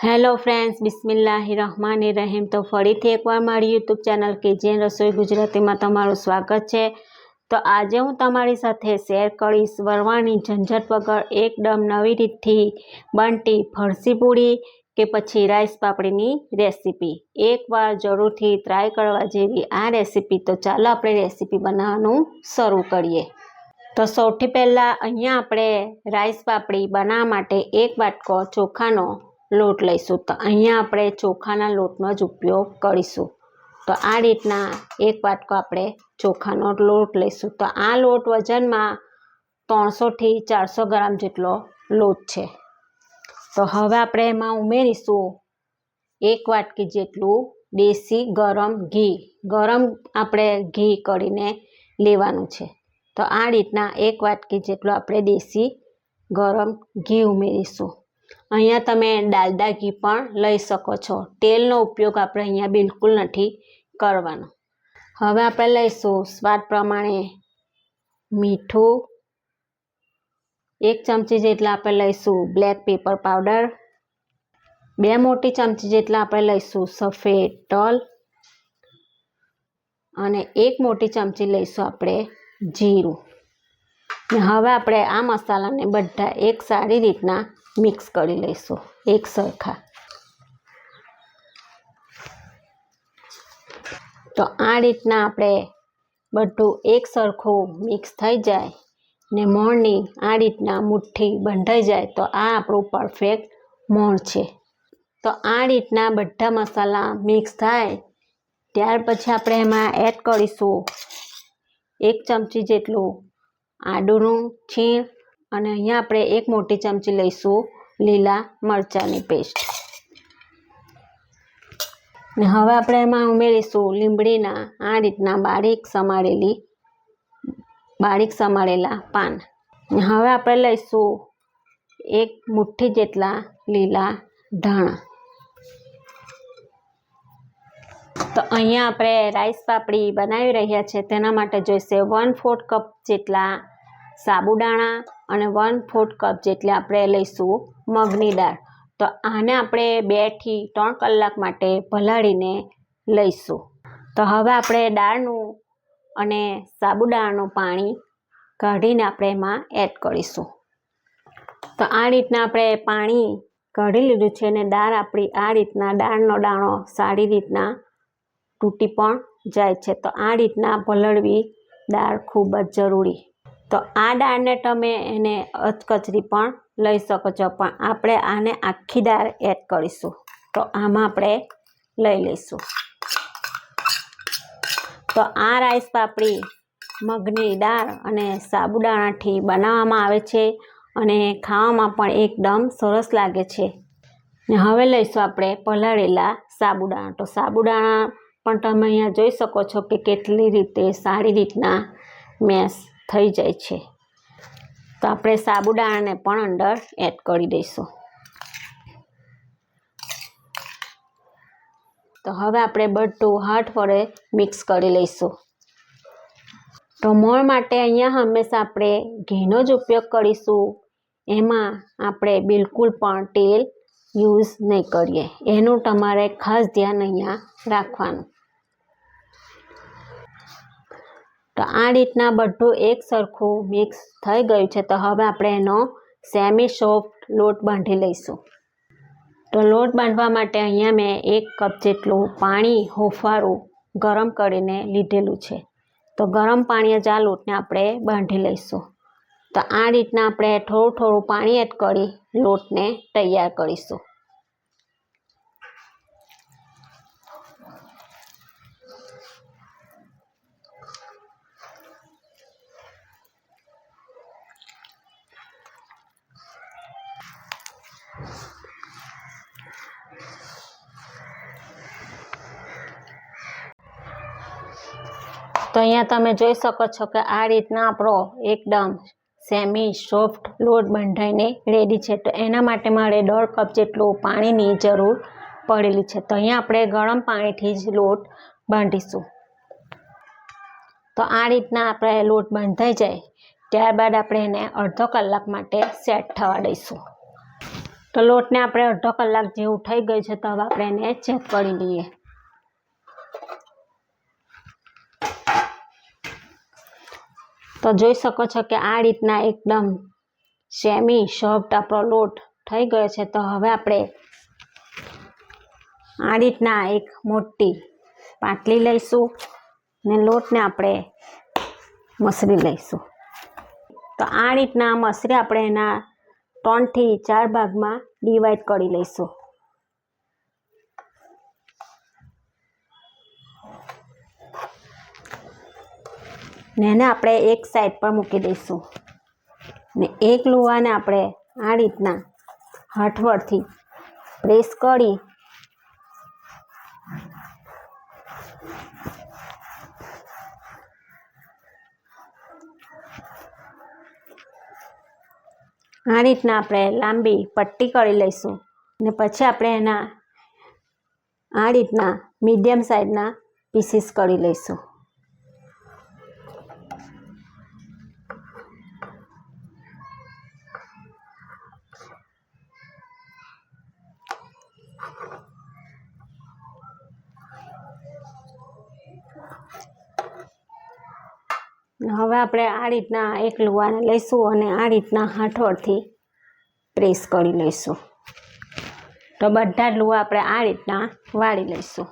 Hello friends બિસ્મિલ્લાહિ રહમાન રહીમ. તો ફરીથી એકવાર મારી યુટ્યુબ ચેનલ કે જે રસોઈ ગુજરાતીમાં તમારું સ્વાગત છે. તો આજે હું તમારી સાથે શેર કરીશ વરવાની ઝંઝટ વગર એકદમ નવી રીતથી બનતી ફરસી પૂરી કે પછી રાઈસ પાપડીની રેસીપી. એકવાર જરૂરથી ટ્રાય કરવા જેવી આ રેસીપી તો ચાલો આપણે રેસીપી બનાવવાનું શરૂ કરીએ. તો સૌથી પહેલાં અહીંયા આપણે રાઈસ પાપડી બનાવવા માટે એક વાટકો ચોખાનો લોટ લઈશું. તો અહીંયા આપણે ચોખાના લોટનો જ ઉપયોગ કરીશું. તો આ રીતના એક વાટકો આપણે ચોખાનો લોટ લઈશું. તો આ લોટ વજનમાં ત્રણસોથી ચારસો ગ્રામ જેટલો લોટ છે. તો હવે આપણે એમાં ઉમેરીશું એક વાટકી જેટલું દેશી ગરમ ઘી. ગરમ આપણે ઘી કરીને લેવાનું છે. તો આ રીતના એક વાટકી જેટલું આપણે દેશી ગરમ ઘી ઉમેરીશું. અહીંયા તમે ડાલડા ઘી પણ લઈ શકો છો. તેલનો ઉપયોગ આપણે અહીંયા બિલકુલ નથી કરવાનો. હવે આપણે લઈશું સ્વાદ પ્રમાણે મીઠું. એક ચમચી જેટલા આપણે લઈશું બ્લેક પેપર પાવડર. બે મોટી ચમચી જેટલા આપણે લઈશું સફેદ તલ. અને એક મોટી ચમચી લઈશું આપણે જીરું. હવે આપણે આ મસાલાને બધા એક સારી રીતના મિક્સ કરી લઈશું, એક સરખા. તો આ રીતના આપણે બધું એક સરખું મિક્સ થઈ જાય ને મોણની આ રીતના મુઠ્ઠી બંધાઈ જાય, તો આ આપણું પરફેક્ટ મોણ છે. તો આ રીતના બધા મસાલા મિક્સ થાય, ત્યાર પછી આપણે એમાં એડ કરીશું એક ચમચી જેટલું આદુનું છીણ અને અહીંયા આપણે એક મોટી ચમચી લઈશું લીલા મરચાંની પેસ્ટ ને હવે આપણે એમાં ઉમેરીશું લીમડીના આ રીતના બારીક સમારેલી, બારીક સમારેલા પાન. ને હવે આપણે લઈશું એક મુઠ્ઠી જેટલા લીલા ધાણા. તો અહીંયા આપણે રાઈસ પાપડી બનાવી રહ્યા છે, તેના માટે જોઈશે વન ફોર્થ કપ જેટલા સાબુદાણા અને વન ફોર્થ કપ જેટલી આપણે લઈશું મગની દાળ. તો આને આપણે બેથી ત્રણ કલાક માટે ભલાળીને લઈશું. તો હવે આપણે દાળનું અને સાબુદાણાનું પાણી કાઢીને આપણે એમાં એડ કરીશું. તો આ રીતના આપણે પાણી કાઢી લીધું છે અને દાળ આપણી આ રીતના દાળનો દાણો સારી રીતના તૂટી પણ જાય છે. તો આ રીતના પલળવી દાળ ખૂબ જ જરૂરી. તો આ દાળને તમે એને અધકચરી પણ લઈ શકો છો. પણ આપણે આને આખી દાળ એડ કરીશું. તો આમાં આપણે લઈ લઈશું. તો આ રાઈસ પાપડી, મગની દાળ અને સાબુદાણાથી બનાવવામાં આવે છે અને ખાવામાં પણ એકદમ સરસ લાગે છે. ને હવે લઈશું આપણે પલાળેલા સાબુદાણા. તો સાબુદાણા પણ તમે અહીંયા જોઈ શકો છો કે કેટલી રીતે સારી રીતના મેશ થઈ જાય છે. તો આપણે સાબુદાણાને પણ અંદર એડ કરી દઈશું. તો હવે આપણે બધું હાથ વડે મિક્સ કરી લઈશું. તો મોણ માટે અહીંયા હંમેશા આપણે ઘીનો જ ઉપયોગ કરીશું. એમાં આપણે બિલકુલ પણ તેલ યુઝ નહીં કરીએ. એનું તમારે ખાસ ધ્યાન અહીંયા રાખવાનું. તો આ રીતના બધું એક સરખું મિક્સ થઈ ગયું છે. તો હવે આપણે એનો સેમી સોફ્ટ લોટ બાંધી લઈશું. તો લોટ બાંધવા માટે અહીંયા મેં એક કપ જેટલું પાણી હોફારું ગરમ કરીને લીધેલું છે. તો ગરમ પાણી જ આ લોટને આપણે બાંધી લઈશું. તો આ રીતના આપણે થોડું થોડું પાણી એડ કરી લોટને તૈયાર કરીશું. તો અહીંયા તમે જોઈ શકો છો કે આ રીતના આપણો એકદમ સેમી સોફ્ટ લોટ બંધાઈને રેડી છે. તો એના માટે મારે દોઢ કપ જેટલું પાણીની જરૂર પડેલી છે. તો અહીંયા આપણે ગરમ પાણીથી જ લોટ બાંધીશું. તો આ રીતના આપણે લોટ બંધાઈ જાય, ત્યારબાદ આપણે એને અડધો કલાક માટે સેટ થવા દઈશું. તો લોટને આપણે અડધો કલાક જેવું થઈ ગયું છે, તો હવે આપણે એને ચેક કરી લઈએ. તો જોઈ શકો છો કે આ રીતના એકદમ સેમી સોફ્ટ આપણો લોટ થઈ ગયો છે. તો હવે આપણે આ રીતના એક મોટી પાટલી લઈશું ને લોટને આપણે મસરી લઈશું. તો આ રીતના મસરી આપણે એના ત્રણથી ચાર ભાગમાં ડિવાઈડ કરી લઈશું. ને એને આપણે એક સાઈડ પર મૂકી દઈશું. ને એક લુવાને આપણે આ રીતના હઠવડથી પ્રેસ કરી આ રીતના આપણે લાંબી પટ્ટી કરી લઈશું. ને પછી આપણે એના આ રીતના મીડિયમ સાઈઝના પીસીસ કરી લઈશું. હવે આપણે આ રીતના એક લુવાને લઈશું અને આ રીતના હાથોળથી પ્રેસ કરી લઈશું. તો બધા લુવા આપણે આ રીતના વાળી લઈશું.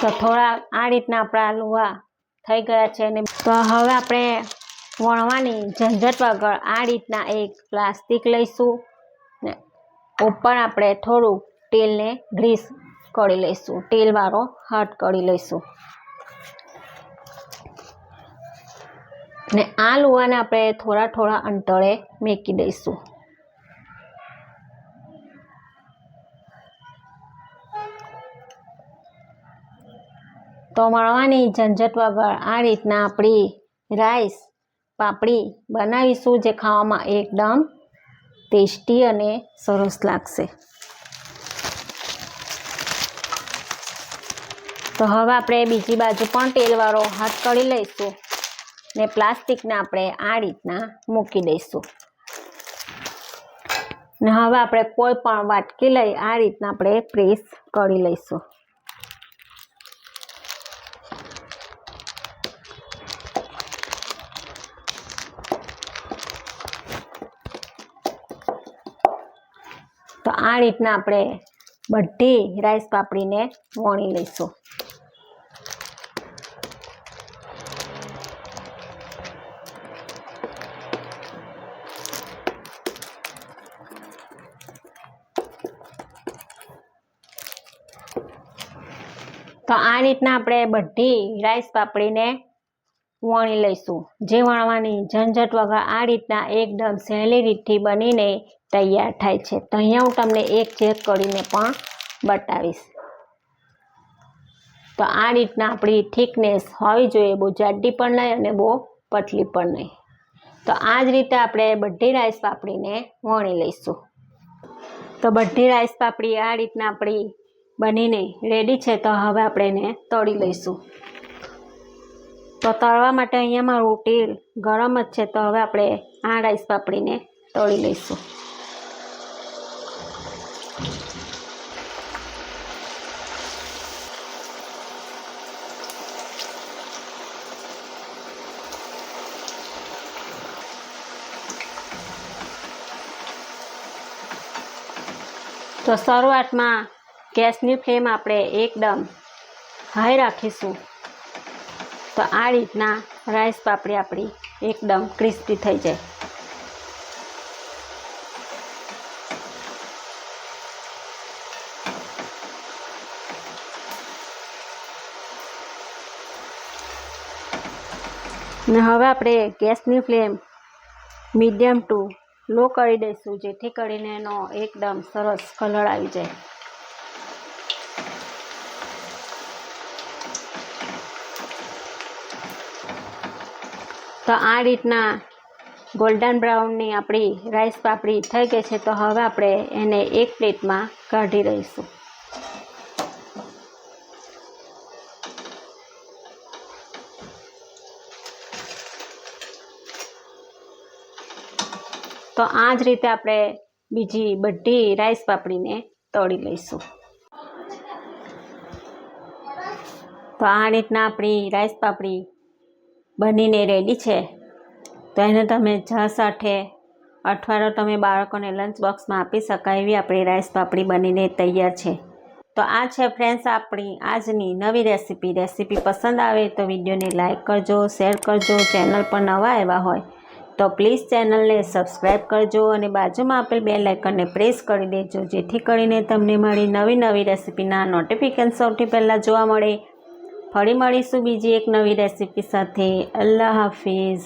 તો થોડા આ રીતના આપણા લુવા થઈ ગયા છે અને તો હવે આપણે વણવાની ઝંઝટ વગર આ રીતના એક પ્લાસ્ટિક લઈશું ને ઉપર આપણે થોડું તેલને ગ્રીસ કરી લઈશું. તેલવાળો હાથ કરી લઈશું. ને આ લુવાને આપણે થોડા થોડા અંતરે મેકી દઈશું. તો મળવાની ઝંઝટ વગર આ રીતના આપણી રાઈસ પાપડી બનાવીશું જે ખાવામાં એકદમ ટેસ્ટી અને સરસ લાગશે. તો હવે આપણે બીજી બાજુ પણ તેલવાળો હાથ કરી લઈશું ને પ્લાસ્ટિકને આપણે આ રીતના મૂકી દઈશું. ને હવે આપણે કોઈ પણ વાટકી લઈ આ રીતના આપણે પ્રેસ કરી લઈશું. તો આ રીતના આપણે બધી રાઈસ પાપડીને વણી લઈશું. તો આ રીતના આપણે બધી રાઈસ પાપડીને વણી લઈશું. જે વણવાની ઝંઝટ વગર આ રીતના એકદમ સહેલી રીતથી બનીને તૈયાર થાય છે. તો અહીંયા હું તમને એક ચેક કરીને પણ બતાવીશ. તો આ રીતના આપણી થિકનેસ હોવી જોઈએ. બહુ જાડી પણ નહીં અને બહુ પતલી પણ નહીં. તો આ જ રીતે આપણે બધી રાઈસ પાપડીને વણી લઈશું. તો બધી રાઈસ પાપડી આ રીતના આપણી બનીને રેડી છે, તો હવે આપણે એને તળી લઈશું. તો તળવા માટે અહીંયા મારું તેલ ગરમ જ છે, તો હવે આપણે આ રાઈસ પાપડીને તળી લઈશું. તો શરૂઆતમાં ગેસની ફ્લેમ આપણે એકદમ હાઈ રાખીશું. તો આ રીતના રાઈસ પાપડી આપણી એકદમ ક્રિસ્પી થઈ જાય. ને હવે આપણે ગેસની ફ્લેમ મીડિયમ ટુ લો કરી દઈશું, જેથી કરીને એનો એકદમ સરસ કલર આવી જાય. તો આ રીતના ગોલ્ડન બ્રાઉનની આપણી રાઈસ પાપડી થઈ ગઈ છે, તો હવે આપણે એને એક પ્લેટમાં કાઢી લઈશું. તો આ જ રીતે આપણે બીજી બધી રાઈસ પાપડીને તળી લઈશું. તો આ રીતના આપણી રાઈસ પાપડી બનીને રેડી છે. તો એને તમે ચા સાથે અઠવાડો તમે બાળકોને લંચ બોક્સમાં આપી શકાય એવી આપણી રાઈસ પાપડી બનીને તૈયાર છે. તો આ છે ફ્રેન્ડ્સ આપણી આજની નવી રેસીપી રેસીપી પસંદ આવે તો વિડીયોને લાઇક કરજો શેર કરજો ચેનલ પર નવા આવ્યા હોય તો પ્લીઝ ચેનલને સબસ્ક્રાઈબ કરજો અને બાજુમાં આપેલ બે લાઇકનને પ્રેસ કરી દેજો, જેથી કરીને તમને મારી નવી નવી રેસીપીના નોટિફિકેશન સૌથી પહેલાં જોવા મળે. ફરી મળીશું બીજી એક નવી રેસીપી સાથે. અલ્લાહ હાફિઝ.